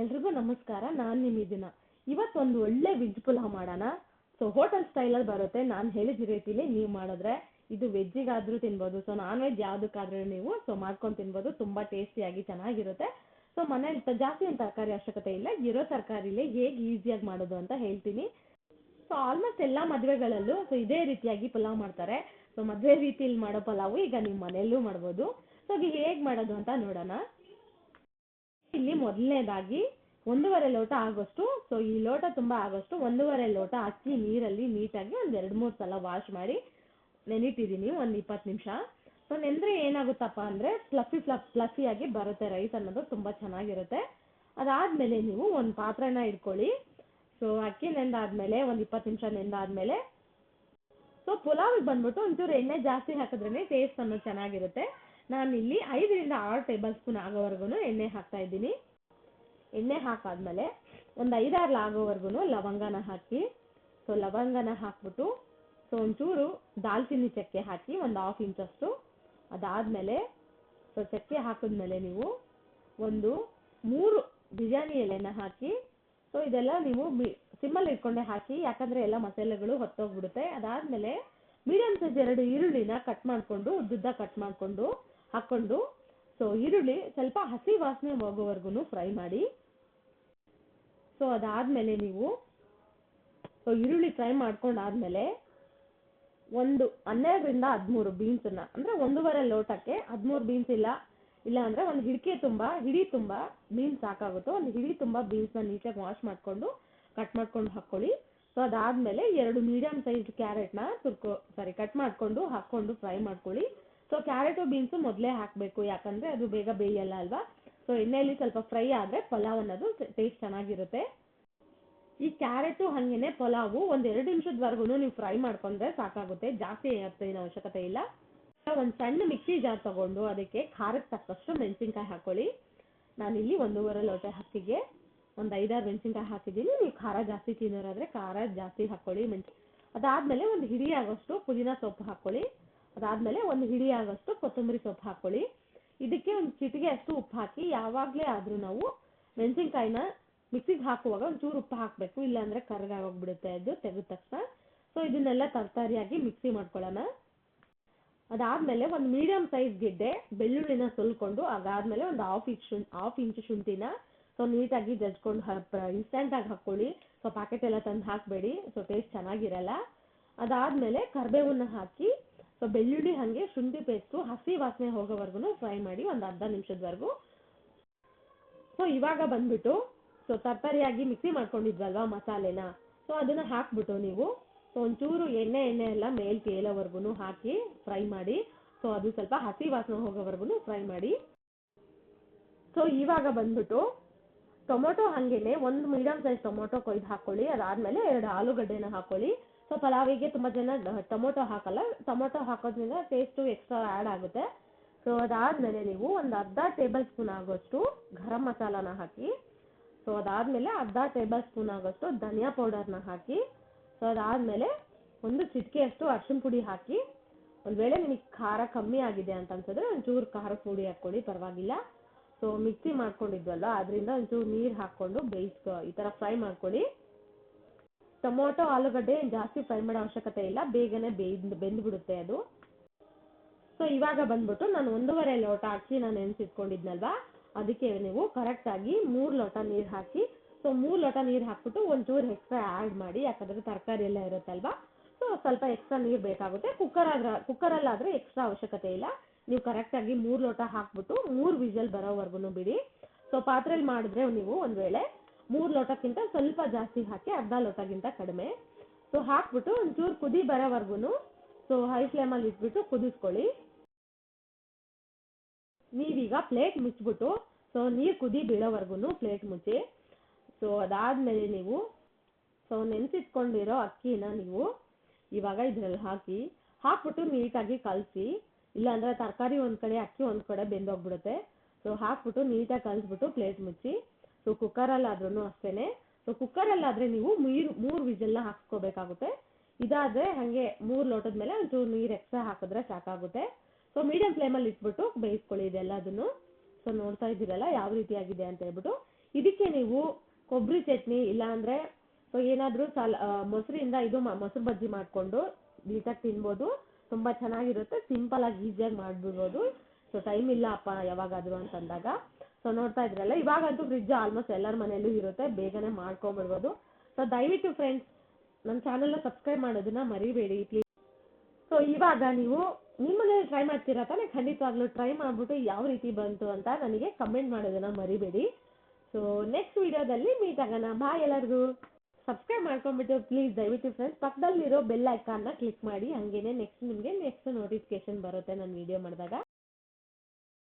ಎಲ್ರಿಗೂ ನಮಸ್ಕಾರ, ನಾನು ನಿಮ್ಮ ದಿನ ಇವತ್ತೊಂದು ಒಳ್ಳೆ ವೆಜ್ ಪುಲಾವ್ ಮಾಡೋಣ. ಸೊ ಹೋಟೆಲ್ ಸ್ಟೈಲಲ್ಲಿ ಬರುತ್ತೆ. ನಾನು ಹೇಳಿದ ರೀತಿಲಿ ನೀವು ಮಾಡಿದ್ರೆ ಇದು ವೆಜ್ಜಿಗಾದರೂ ತಿನ್ಬೋದು. ಸೊ ನಾನ್ ವೆಜ್ ಯಾವುದಕ್ಕಾದ್ರೂ ನೀವು ಸೊ ಮಾಡ್ಕೊಂಡು ತಿನ್ಬೋದು. ತುಂಬ ಟೇಸ್ಟಿಯಾಗಿ ಚೆನ್ನಾಗಿರುತ್ತೆ. ಸೊ ಮನೇಲಿ ಜಾಸ್ತಿ ಏನು ತರಕಾರಿ ಅವಶ್ಯಕತೆ ಇಲ್ಲ. ಇರೋ ತರಕಾರಿಲೇ ಹೇಗೆ ಈಸಿಯಾಗಿ ಮಾಡೋದು ಅಂತ ಹೇಳ್ತೀನಿ. ಸೊ ಆಲ್ಮೋಸ್ಟ್ ಎಲ್ಲ ಮದುವೆಗಳಲ್ಲೂ ಸೊ ಇದೇ ರೀತಿಯಾಗಿ ಪಲಾವ್ ಮಾಡ್ತಾರೆ. ಸೊ ಮದುವೆ ರೀತಿಯಲ್ಲಿ ಮಾಡೋ ಪಲಾವು ಈಗ ನೀವು ಮನೆಯಲ್ಲೂ ಮಾಡ್ಬೋದು. ಸೊ ಹೇಗೆ ಮಾಡೋದು ಅಂತ ನೋಡೋಣ. ಇಲ್ಲಿ ಮೊದಲನೇದಾಗಿ ಒಂದೂವರೆ ಲೋಟ ಆಗೋಷ್ಟು ಸೊ ಈ ಲೋಟ ತುಂಬ ಆಗೋಷ್ಟು ಒಂದೂವರೆ ಲೋಟ ಅಕ್ಕಿ ನೀರಲ್ಲಿ ನೀಟಾಗಿ ಒಂದು ಎರಡು ಮೂರು ಸಲ ವಾಶ್ ಮಾಡಿ ನೆನಿಟ್ಟಿದ್ದೀನಿ ಒಂದು ಇಪ್ಪತ್ತು ನಿಮಿಷ. ಸೊ ನೆಂದರೆ ಏನಾಗುತ್ತಪ್ಪ ಅಂದರೆ ಫ್ಲಫಿ ಫ್ಲಫ್ ಫ್ಲಫಿಯಾಗಿ ಬರುತ್ತೆ ರೈಸ್ ಅನ್ನೋದು ತುಂಬ ಚೆನ್ನಾಗಿರುತ್ತೆ. ಅದಾದಮೇಲೆ ನೀವು ಒಂದು ಪಾತ್ರೆನ ಇಟ್ಕೊಳ್ಳಿ. ಸೊ ಅಕ್ಕಿ ನೆಂದಾದ್ಮೇಲೆ ಒಂದು ಇಪ್ಪತ್ತು ನಿಮಿಷ ನೆಂದಾದ್ಮೇಲೆ. ಸೊ ಪುಲಾವಿಗೆ ಬಂದ್ಬಿಟ್ಟು ಒಂಚೂರು ಎಣ್ಣೆ ಜಾಸ್ತಿ ಹಾಕಿದ್ರೇ ಟೇಸ್ಟ್ ಅನ್ನೋದು ಚೆನ್ನಾಗಿರುತ್ತೆ. ನಾನು ಇಲ್ಲಿ ಐದರಿಂದ ಆರು ಟೇಬಲ್ ಸ್ಪೂನ್ ಆಗೋವರೆಗೂ ಎಣ್ಣೆ ಹಾಕ್ತಾ ಇದ್ದೀನಿ. ಎಣ್ಣೆ ಹಾಕಾದ್ಮೇಲೆ ಒಂದು ಐದಾರು ಆಗೋವರೆಗೂ ಲವಂಗನ ಹಾಕಿ ಸೊ ಲವಂಗನ ಹಾಕ್ಬಿಟ್ಟು ಸೊ ಒಂಚೂರು ದಾಲ್ಚಿನ್ನಿ ಚಕ್ಕೆ ಹಾಕಿ ಒಂದು ಹಾಫ್ ಇಂಚಷ್ಟು ಅದಾದಮೇಲೆ ಸೊ ಚಕ್ಕೆ ಹಾಕಿದ್ಮೇಲೆ ನೀವು ಒಂದು ಮೂರು ಬಿರಿಯಾನಿ ಎಲೆನ ಹಾಕಿ ಸೊ ಇದೆಲ್ಲ ನೀವು ಬಿ, ಸಿಮ್ಮಲ್ಲಿ ಇಟ್ಕೊಂಡೆ ಹಾಕಿ, ಯಾಕಂದರೆ ಎಲ್ಲ ಮಸಾಲೆಗಳು ಹೊತ್ತೋಗ್ಬಿಡುತ್ತೆ. ಅದಾದಮೇಲೆ ಮೀಡಿಯಮ್ ಸೈಜ್ ಎರಡು ಈರುಳ್ಳಿನ ಕಟ್ ಮಾಡಿಕೊಂಡು, ಉದ್ದುದ್ದ ಕಟ್ ಮಾಡಿಕೊಂಡು ಹಾಕ್ಕೊಂಡು ಸೊ ಈರುಳ್ಳಿ ಸ್ವಲ್ಪ ಹಸಿ ವಾಸನೆ ಹೋಗೋವರೆಗೂ ಫ್ರೈ ಮಾಡಿ. ಸೊ ಅದಾದಮೇಲೆ ನೀವು ಸೊ ಈರುಳ್ಳಿ ಫ್ರೈ ಮಾಡ್ಕೊಂಡಾದ್ಮೇಲೆ ಒಂದು ಹನ್ನೆರಡರಿಂದ ಹದಿಮೂರು ಬೀನ್ಸನ್ನ ಅಂದರೆ ಒಂದೂವರೆ ಲೋಟಕ್ಕೆ ಹದಿಮೂರು ಬೀನ್ಸ್ ಇಲ್ಲ ಇಲ್ಲ ಅಂದರೆ ಒಂದು ಹಿಡಿಕೆ ತುಂಬ, ಹಿಡಿ ತುಂಬ ಬೀನ್ಸ್ ಸಾಕಾಗುತ್ತೆ, ಒಂದು ಹಿಡಿ ತುಂಬ ಬೀನ್ಸ್ನ ನೀಟಾಗಿ ವಾಶ್ ಮಾಡಿಕೊಂಡು ಕಟ್ ಮಾಡ್ಕೊಂಡು ಹಾಕ್ಕೊಳ್ಳಿ. ಸೊ ಅದಾದಮೇಲೆ ಎರಡು ಮೀಡಿಯಮ್ ಸೈಜ್ ಕ್ಯಾರೆಟ್ನ ತುರ್ಕೊ ಸಾರಿ ಕಟ್ ಮಾಡಿಕೊಂಡು, ಹಾಕ್ಕೊಂಡು ಫ್ರೈ ಮಾಡ್ಕೊಳ್ಳಿ. ಸೊ ಕ್ಯಾರೆಟು ಬೀನ್ಸು ಮೊದಲೇ ಹಾಕಬೇಕು, ಯಾಕಂದರೆ ಅದು ಬೇಗ ಬೇಯಲ್ಲ ಅಲ್ವಾ? ಸೊ ಎಣ್ಣೆಯಲ್ಲಿ ಸ್ವಲ್ಪ ಫ್ರೈ ಆದರೆ ಪಲಾವ್ ಅನ್ನೋದು ಟೇಸ್ಟ್ ಚೆನ್ನಾಗಿರುತ್ತೆ. ಈ ಕ್ಯಾರೆಟು ಹಾಗೇನೆ ಪಲಾವು ಒಂದು ಎರಡು ನಿಮಿಷದವರೆಗೂ ನೀವು ಫ್ರೈ ಮಾಡ್ಕೊಂಡ್ರೆ ಸಾಕಾಗುತ್ತೆ. ಜಾಸ್ತಿ ಏನು ಅವಶ್ಯಕತೆ ಇಲ್ಲ. ಒಂದು ಸಣ್ಣ ಮಿಕ್ಸಿ ಜಾರ್ ತಗೊಂಡು ಅದಕ್ಕೆ ಖಾರಕ್ಕೆ ತಕ್ಕಷ್ಟು ಮೆಣಸಿನ್ಕಾಯಿ ಹಾಕೊಳ್ಳಿ. ನಾನಿಲ್ಲಿ ಒಂದೂವರೆ ಲೋಟ ಅಕ್ಕಿಗೆ ಒಂದು ಐದಾರು ಮೆಣಸಿನ್ಕಾಯಿ ಹಾಕಿದ್ದೀನಿ. ನೀವು ಖಾರ ಜಾಸ್ತಿ ತಿನ್ನೋರಾದರೆ ಖಾರ ಜಾಸ್ತಿ ಹಾಕೊಳ್ಳಿ ಮೆಣಸು, ಅದಾದಮೇಲೆ ಒಂದು ಹಿಡಿ ಆಗೋಷ್ಟು ಪುದೀನ ಸೊಪ್ಪು ಹಾಕೊಳ್ಳಿ. ಅದಾದಮೇಲೆ ಒಂದು ಹಿಡಿ ಆಗೋಷ್ಟು ಕೊತ್ತಂಬರಿ ಸೊಪ್ಪು ಹಾಕೊಳ್ಳಿ. ಇದಕ್ಕೆ ಒಂದು ಚಿಟಿಗೆ ಅಷ್ಟು ಉಪ್ಪು ಹಾಕಿ, ಯಾವಾಗಲೇ ಆದರೂ ನಾವು ಮೆಣಸಿನ್ಕಾಯಿನ ಮಿಕ್ಸಿಗೆ ಹಾಕುವಾಗ ಒಂಚೂರು ಉಪ್ಪು ಹಾಕಬೇಕು. ಇಲ್ಲಾಂದರೆ ಕರ್ಗಾಗೋಗ್ಬಿಡುತ್ತೆ ಅದು ತೆಗೆದ ತಕ್ಷಣ. ಸೊ ಇದನ್ನೆಲ್ಲ ತರಕಾರಿಯಾಗಿ ಮಿಕ್ಸಿ ಮಾಡ್ಕೊಳ್ಳೋಣ. ಅದಾದ್ಮೇಲೆ ಒಂದು ಮೀಡಿಯಂ ಸೈಜ್ ಗೆಡ್ಡೆ, ಬೆಳ್ಳುಳ್ಳಿನ ಸುಲ್ಕೊಂಡು ಅದಾದಮೇಲೆ ಒಂದು ಹಾಫ್ ಇಂಚ್ ಹಾಫ್ ಇಂಚ್ ಶುಂಠಿನ ಸೊ ನೀಟಾಗಿ ಜಜ್ಕೊಂಡು ಇನ್ಸ್ಟೆಂಟಾಗಿ ಹಾಕೊಳ್ಳಿ ಸೊ ಪ್ಯಾಕೆಟ್ ಎಲ್ಲ ತಂದು ಹಾಕಬೇಡಿ. ಸೊ ಟೇಸ್ಟ್ ಚೆನ್ನಾಗಿರಲ್ಲ. ಅದಾದಮೇಲೆ ಕರಿಬೇವನ್ನ ಹಾಕಿ ಸೊ ಬೆಳ್ಳುಳ್ಳಿ ಹಾಗೆ ಶುಂಠಿ ಪೇಸ್ಟು ಹಸಿ ವಾಸನೆ ಹೋಗೋವರೆಗೂ ಫ್ರೈ ಮಾಡಿ ಒಂದು ಅರ್ಧ ನಿಮಿಷದವರೆಗೂ. ಸೊ ಇವಾಗ ಬಂದ್ಬಿಟ್ಟು ಸೊ ತರಕಾರಿಯಾಗಿ ಮಿಕ್ಸಿ ಮಾಡ್ಕೊಂಡಿದ್ವಲ್ವಾ ಮಸಾಲೆನ? ಸೊ ಅದನ್ನ ಹಾಕ್ಬಿಟ್ಟು ನೀವು ಸೊ ಒಂಚೂರು ಎಣ್ಣೆ ಎಣ್ಣೆ ಎಲ್ಲ ಮೇಲ್ ತೇಲೋವರೆಗೂ ಹಾಕಿ ಫ್ರೈ ಮಾಡಿ ಸೊ ಅದು ಸ್ವಲ್ಪ ಹಸಿ ವಾಸನೆ ಹೋಗೋವರೆಗೂ ಫ್ರೈ ಮಾಡಿ. ಸೊ ಇವಾಗ ಬಂದ್ಬಿಟ್ಟು, ಟೊಮೊಟೊ ಹಾಗೇನೆ ಒಂದು ಮೀಡಿಯಂ ಸೈಜ್ ಟೊಮೊಟೊ ಕೊಯ್ದು ಹಾಕೊಳ್ಳಿ, ಅದಾದಮೇಲೆ ಎರಡು ಆಲೂಗಡ್ಡೆನ ಹಾಕೊಳ್ಳಿ. ಸೊ ಪಲಾವಿಗೆ ತುಂಬ ಜನ ಟೊಮೊಟೊ ಹಾಕಲ್ಲ, ಟೊಮೊಟೊ ಹಾಕೋದ್ರಿಂದ ಟೇಸ್ಟು ಎಕ್ಸ್ಟ್ರಾ ಆ್ಯಡ್ ಆಗುತ್ತೆ. ಸೊ ಅದಾದಮೇಲೆ ನೀವು ಒಂದು ಅರ್ಧ ಟೇಬಲ್ ಸ್ಪೂನ್ ಆಗೋಷ್ಟು ಗರಂ ಮಸಾಲಾನ ಹಾಕಿ ಸೊ ಅದಾದಮೇಲೆ ಅರ್ಧ ಟೇಬಲ್ ಸ್ಪೂನ್ ಆಗೋಷ್ಟು ಧನಿಯಾ ಪೌಡರ್ನ ಹಾಕಿ ಸೊ ಅದಾದಮೇಲೆ ಒಂದು ಚಿಟಿಕೆಯಷ್ಟು ಅರ್ಶಿನ ಪುಡಿ ಹಾಕಿ, ಒಂದು ವೇಳೆ ನಿಮಗೆ ಖಾರ ಕಮ್ಮಿ ಆಗಿದೆ ಅಂತ ಅನ್ಸಿದ್ರೆ ಒಂಚೂರು ಖಾರ ಪುಡಿ ಹಾಕ್ಕೊಳ್ಳಿ, ಪರವಾಗಿಲ್ಲ. ಸೊ ಮಿಕ್ಸಿ ಮಾಡ್ಕೊಂಡಿದ್ವಲ್ಲ ಅದರಿಂದ ಒಂಚೂರು ನೀರು ಹಾಕ್ಕೊಂಡು ಬೇಯಿಸ್ಕೊ, ಈ ಥರ ಫ್ರೈ ಮಾಡ್ಕೊಳ್ಳಿ. ಟೊಮೊಟೊ, ಆಲೂಗಡ್ಡೆ ಜಾಸ್ತಿ ಫ್ರೈ ಮಾಡೋ ಅವಶ್ಯಕತೆ ಇಲ್ಲ. ಬೇಗನೆ ಬೇಯ್ದು, ಬೆಂದ್ಬಿಡುತ್ತೆ ಅದು. ಸೊ ಇವಾಗ ಬಂದ್ಬಿಟ್ಟು ನಾನು ಒಂದೂವರೆ ಲೋಟ ಅಕ್ಕಿ ನಾನು ನೆನೆಸಿಟ್ಕೊಂಡಿದ್ನಲ್ವಾ? ಅದಕ್ಕೆ ನೀವು ಕರೆಕ್ಟಾಗಿ ಮೂರು ಲೋಟ ನೀರು ಹಾಕಿ ಸೊ ಮೂರು ಲೋಟ ನೀರು ಹಾಕ್ಬಿಟ್ಟು ಒಂಚೂರು ಎಕ್ಸ್ಟ್ರಾ ಆ್ಯಡ್ ಮಾಡಿ, ಯಾಕಂದರೆ ತರಕಾರಿ ಎಲ್ಲ ಇರುತ್ತಲ್ವಾ? ಸೊ ಸ್ವಲ್ಪ ಎಕ್ಸ್ಟ್ರಾ ನೀರು ಬೇಕಾಗುತ್ತೆ. ಕುಕ್ಕರ್ ಆದ್ರೆ ಕುಕ್ಕರಲ್ಲಾದರೆ ಎಕ್ಸ್ಟ್ರಾ ಅವಶ್ಯಕತೆ ಇಲ್ಲ. ನೀವು ಕರೆಕ್ಟಾಗಿ ಮೂರು ಲೋಟ ಹಾಕ್ಬಿಟ್ಟು ಮೂರು ವಿಜಲ್ ಬರೋವರೆಗೂ ಬಿಡಿ. ಸೊ ಪಾತ್ರೆಯಲ್ಲಿ ಮಾಡಿದ್ರೆ ನೀವು ಒಂದು ವೇಳೆ ಮೂರು ಲೋಟಕ್ಕಿಂತ ಸ್ವಲ್ಪ ಜಾಸ್ತಿ ಹಾಕಿ ಅರ್ಧ ಲೋಟಗಿಂತ ಕಡಿಮೆ. ಸೊ ಹಾಕ್ಬಿಟ್ಟು ಒಂಚೂರು ಕುದಿ ಬರೋವರೆಗೂ ಸೊ ಹೈ ಫ್ಲೇಮಲ್ಲಿ ಇಟ್ಬಿಟ್ಟು ಕುದಿಸ್ಕೊಳ್ಳಿ. ನೀವೀಗ ಪ್ಲೇಟ್ ಮುಚ್ಚಿಬಿಟ್ಟು ಸೊ ನೀರು ಕುದಿ ಬೀಳೋವರೆಗೂ ಪ್ಲೇಟ್ ಮುಚ್ಚಿ. ಸೊ ಅದಾದಮೇಲೆ ನೀವು ಸೊ ನೆನೆಸಿಟ್ಕೊಂಡಿರೋ ಅಕ್ಕಿನ ನೀವು ಇವಾಗ ಇದರಲ್ಲಿ ಹಾಕಿ, ಹಾಕ್ಬಿಟ್ಟು ನೀಟಾಗಿ ಕಲಸಿ. ಇಲ್ಲಾಂದರೆ ತರಕಾರಿ ಒಂದು ಕಡೆ, ಅಕ್ಕಿ ಒಂದು ಕಡೆ ಬೆಂದೋಗ್ಬಿಡುತ್ತೆ. ಸೊ ಹಾಕ್ಬಿಟ್ಟು ನೀಟಾಗಿ ಕಲಿಸ್ಬಿಟ್ಟು ಪ್ಲೇಟ್ ಮುಚ್ಚಿ. ಸೊ ಕುಕ್ಕರಲ್ಲಾದ್ರೂ ಅಷ್ಟೇನೆ. ಸೊ ಕುಕ್ಕರಲ್ಲಾದರೆ ನೀವು ನೀರು, ಮೂರು ವಿಜಲ್ನ ಹಾಕ್ಸ್ಕೋಬೇಕಾಗುತ್ತೆ. ಇದಾದರೆ ಹಾಗೆ ಮೂರು ಲೋಟದ ಮೇಲೆ ಒಂಚೂರು ನೀರು ಎಕ್ಸ್ಟ್ರಾ ಹಾಕಿದ್ರೆ ಸಾಕಾಗುತ್ತೆ. ಸೊ ಮೀಡಿಯಂ ಫ್ಲೇಮಲ್ಲಿ ಇಟ್ಬಿಟ್ಟು ಬೇಯಿಸ್ಕೊಳ್ಳಿ ಇದೆಲ್ಲದನ್ನು. ಸೊ ನೋಡ್ತಾ ಇದ್ದೀರಲ್ಲ ಯಾವ ರೀತಿಯಾಗಿದೆ ಅಂತ ಹೇಳ್ಬಿಟ್ಟು. ಇದಕ್ಕೆ ನೀವು ಕೊಬ್ಬರಿ ಚಟ್ನಿ ಇಲ್ಲಾಂದರೆ ಸೊ ಏನಾದರೂ ಸಾಲ ಮೊಸರಿಂದ ಇದು ಮೊಸರು ಬಜ್ಜಿ ಮಾಡಿಕೊಂಡು ನೀಟಾಗಿ ತಿನ್ಬೋದು. ತುಂಬ ಚೆನ್ನಾಗಿರುತ್ತೆ. ಸಿಂಪಲ್ ಆಗಿ ಈಸಿಯಾಗಿ ಮಾಡಿಬಿಡ್ಬೋದು. ಸೊ ಟೈಮ್ ಇಲ್ಲ ಅಪ್ಪ ಯಾವಾಗಾದರೂ ಅಂತಂದಾಗ. ಸೊ ನೋಡ್ತಾ ಇದ್ರಲ್ಲ, ಇವಾಗಂತೂ ಫ್ರಿಜ್ ಆಲ್ಮೋಸ್ಟ್ ಎಲ್ಲರ ಮನೆಯಲ್ಲೂ ಇರುತ್ತೆ, ಬೇಗನೆ ಮಾಡ್ಕೊಂಬಿಡ್ಬೋದು ಸೊ ದಯವಿಟ್ಟು ಫ್ರೆಂಡ್ಸ್ ನನ್ನ ಚಾನಲ್ನ ಸಬ್ಸ್ಕ್ರೈಬ್ ಮಾಡೋದನ್ನ ಮರಿಬೇಡಿ ಪ್ಲೀಸ್ ಸೊ ಇವಾಗ ನೀವು ನಿಮ್ಮ ಮನೇಲಿ ಟ್ರೈ ಮಾಡ್ತೀರಾ ತಾನೇ? ಖಂಡಿತವಾಗ್ಲೂ ಟ್ರೈ ಮಾಡಿಬಿಟ್ಟು ಯಾವ ರೀತಿ ಬಂತು ಅಂತ ನನಗೆ ಕಮೆಂಟ್ ಮಾಡೋದನ್ನ ಮರಿಬೇಡಿ. ಸೊ ನೆಕ್ಸ್ಟ್ ವಿಡಿಯೋದಲ್ಲಿ ಮೀಟ್ ಆಗೋಣ. ಬಾಯ್ ಎಲ್ಲರಿಗೂ. ಸಬ್ಸ್ಕ್ರೈಬ್ ಮಾಡ್ಕೊಂಡ್ಬಿಟ್ಟು ಪ್ಲೀಸ್ ದಯವಿಟ್ಟು ಫ್ರೆಂಡ್ಸ್ ಪಕ್ಕದಲ್ಲಿರೋ ಬೆಲ್ ಐಕಾನ್ನ ಕ್ಲಿಕ್ ಮಾಡಿ. ಹಂಗೇನೆ ನೆಕ್ಸ್ಟ್ ನಿಮಗೆ ನೆಕ್ಸ್ಟ್ ನೋಟಿಫಿಕೇಶನ್ ಬರುತ್ತೆ ನಾನು ವಿಡಿಯೋ ಮಾಡಿದಾಗ.